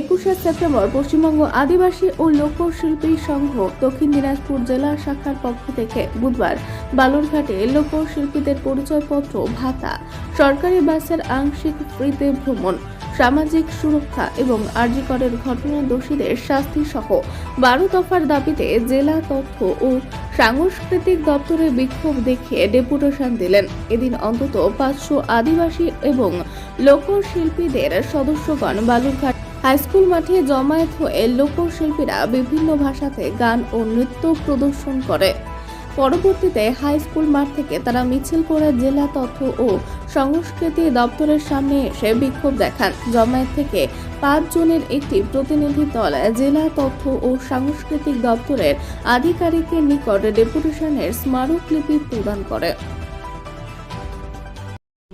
একুশে সেপ্টেম্বর পশ্চিমবঙ্গ আদিবাসী ও লোকশিল্পী সংঘ দক্ষিণ দিনাজপুর জেলা শাখার পক্ষ থেকে বুধবার বালুরঘাটে লোকশিল্পীদের পরিচয়পত্র, ভাতা, সরকারি বাসের আংশিক ফ্রিতে ভ্রমণ, সামাজিক সুরক্ষা এবং আর্যিকরের ঘটনা দোষীদের শাস্তি সহ বারো দফার দাবিতে জেলা তথ্য ও সাংস্কৃতিক দপ্তরে বিক্ষোভ দেখিয়ে ডেপুটেশন দিলেন। এদিন অন্তত পাঁচশো আদিবাসী এবং লোকশিল্পীদের সদস্যগণ বালুরঘাট হাইস্কুল মাঠে জমায়েত হয়ে লোকশিল্পীরা বিভিন্ন ভাষাতে গান ও নৃত্য প্রদর্শন করে। পরবর্তীতে হাই স্কুল মাঠ থেকে তারা মিছিল করে জেলা তথ্য ও সংস্কৃতি দপ্তরের সামনে এসে বিক্ষোভ দেখান। জমায়েত থেকে পাঁচ জনের একটি প্রতিনিধি দল জেলা তথ্য ও সাংস্কৃতিক দপ্তরের আধিকারিকের নিকট ডেপুটেশনের স্মারকলিপি প্রদান করে।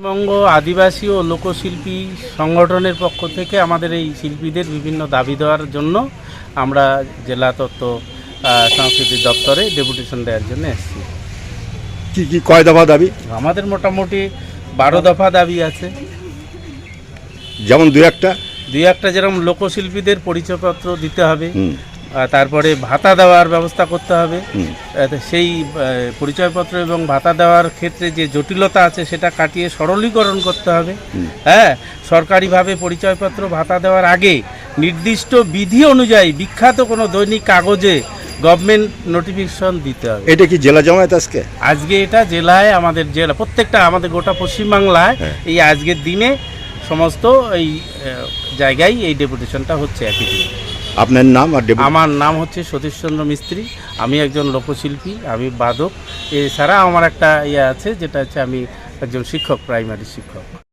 পশ্চিমবঙ্গ আদিবাসী ও লোকশিল্পী সংগঠনের পক্ষ থেকে আমাদের এই শিল্পীদের বিভিন্ন দাবি দেওয়ার জন্য আমরা জেলা তত্ত্ব সংস্কৃতি দপ্তরে ডেপুটেশন দেওয়ার জন্য এসেছি। কি কি কয় দফা দাবি? আমাদের মোটামুটি বারো দফা দাবি আছে। যেমন দু একটা? দুই একটা যেরকম লোকশিল্পীদের পরিচয়পত্র দিতে হবে তারপরে ভাতা দেওয়ার ব্যবস্থা করতে হবে। সেই পরিচয়পত্র এবং ভাতা দেওয়ার ক্ষেত্রে যে জটিলতা আছে সেটা কাটিয়ে সরলীকরণ করতে হবে। হ্যাঁ সরকারিভাবে পরিচয়পত্র ভাতা দেওয়ার আগে নির্দিষ্ট বিধি অনুযায়ী বিখ্যাত কোনো দৈনিক কাগজে গভর্নমেন্ট নোটিফিকেশন দিতে হবে। এটা কি জেলা জামায়াত আজকে? আজকে এটা জেলায় আমাদের জেলা প্রত্যেকটা আমাদের গোটা পশ্চিমবাংলায় হ্যাঁ। এই আজকের দিনে সমস্ত এই জায়গায় এই ডেপুটেশনটা হচ্ছে একই দিনে। আপনার নাম আর আমার নাম হচ্ছে সতীশচন্দ্র মিস্ত্রি। আমি একজন লোকশিল্পী, আমি বাদক। এছাড়া আমার একটা ইয়ে আছে, যেটা হচ্ছে আমি একজন শিক্ষক প্রাইমারি শিক্ষক।